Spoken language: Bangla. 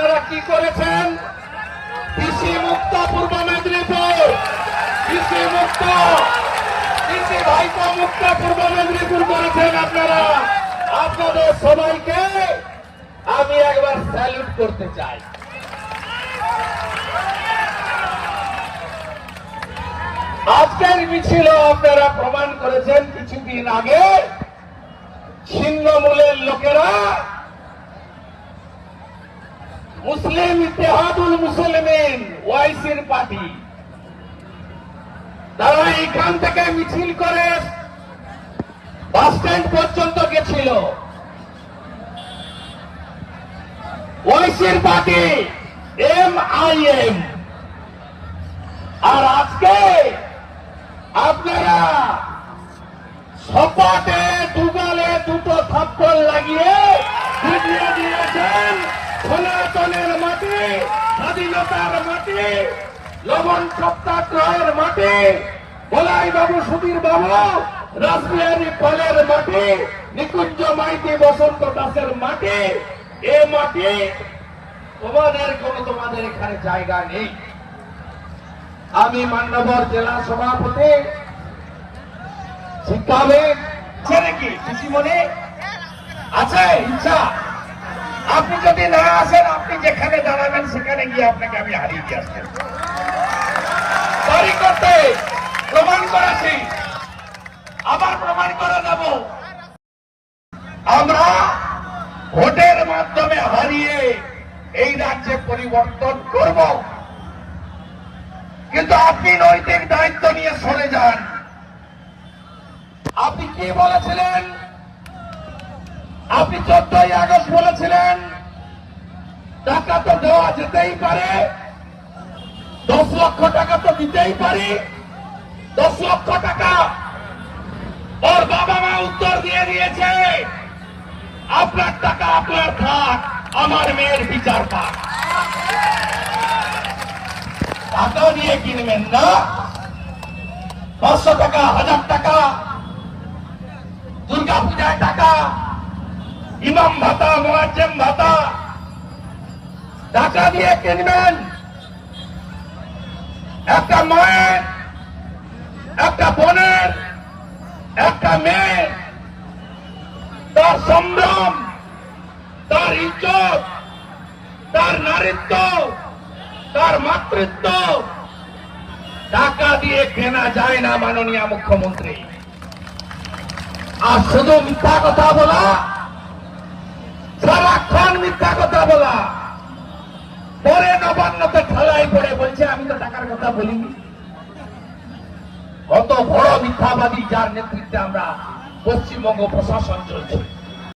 আপনারা কি করেছেন? কৃষি মুক্ত পূর্ব মেদিনীপুর। কৃষি মুক্ত। কৃষি ভাইপো মুক্ত পূর্ব মেদিনীপুর করেছেন আপনারা। আপনাদের সবাইকে আমি একবার স্যালুট করতে চাই। আজকের মিছিল আপনারা প্রমাণ করেছেন কিছুদিন আগে। ছিন্নমূলের লোকেরা মুসলিম ইতিহাদুল মুসলিমিন, ওয়াইসির পার্টি। তারা এখান থেকে মিছিল করে বাস স্ট্যান্ড পর্যন্ত গেছিল। ওয়াইসির পার্টি এম আই এম আর আজকে আপনারা সপাটে দুগালে দুটো থাপ্পড় লাগিয়ে দিয়েছেন। সনাতনের মাটি স্বাধীনতার মাটি লবণ সত্যাগ্রহের মাটি বলাই বাবু সুধীর বাবু রাসবিহারী ফলের মাটি নিকুঞ্জ মাইতি বসন্ত দাসের মাটি এ মাটি তোমাদের কোন তোমাদের এখানে জায়গা নেই। আমি মান্যবর জেলা সভাপতি শিক্ষাবিদ আছে নাকি কৃষিমণি আছে ইচ্ছা। আপনি যদি না আসেন, আপনি যেখানে দাঁড়াবেন, সেখানে গিয়ে আপনাকে আমি হারিয়ে দিয়ে আসবেন তৈরি করতে প্রমাণ করেছি। আবার প্রমাণ করে দেব। আমরা ভোটের মাধ্যমে হারিয়ে এই রাজ্যে পরিবর্তন করব। কিন্তু আপনি নৈতিক দায়িত্ব নিয়ে সরে যান। আপনি কি বলেছিলেন? আপনি চোদ্দই আগস্ট বলেছিলেন, টাকা তো দেওয়া যেতেই পারে, দশ লক্ষ টাকা তো দিতেই পারি, দশ লক্ষ টাকা ওর বাবা মা উত্তর দিয়ে দিয়েছে, আপনার টাকা আপনার থাক আমার মেয়ের বিচার পাক। টাকা দিয়ে কিনবেন না, পাঁচশো টাকা, হাজার টাকা দুর্গা পূজায় টাকা ইমাম ভাতা মোয়াজ্জেম ভাতা। টাকা দিয়ে কিনবেন। একটা মায়ের, একটা বোনের, একটা মেয়ে তার সম্ভ্রম, তার ইজ্জত, তার নারীত্ব, তার মাতৃত্ব। টাকা দিয়ে কেনা যায় না মাননীয় মুখ্যমন্ত্রী। আর শুধু মিথ্যা কথা বলা সারাক্ষণ মিথ্যা কথা বলা। পরে নবান্নতে ঠেলাই পড়ে বলছে, আমি তো টাকার কথা বলিনি। কত বড় মিথ্যাবাদী যার নেতৃত্বে আমরা পশ্চিমবঙ্গ প্রশাসন চলছে।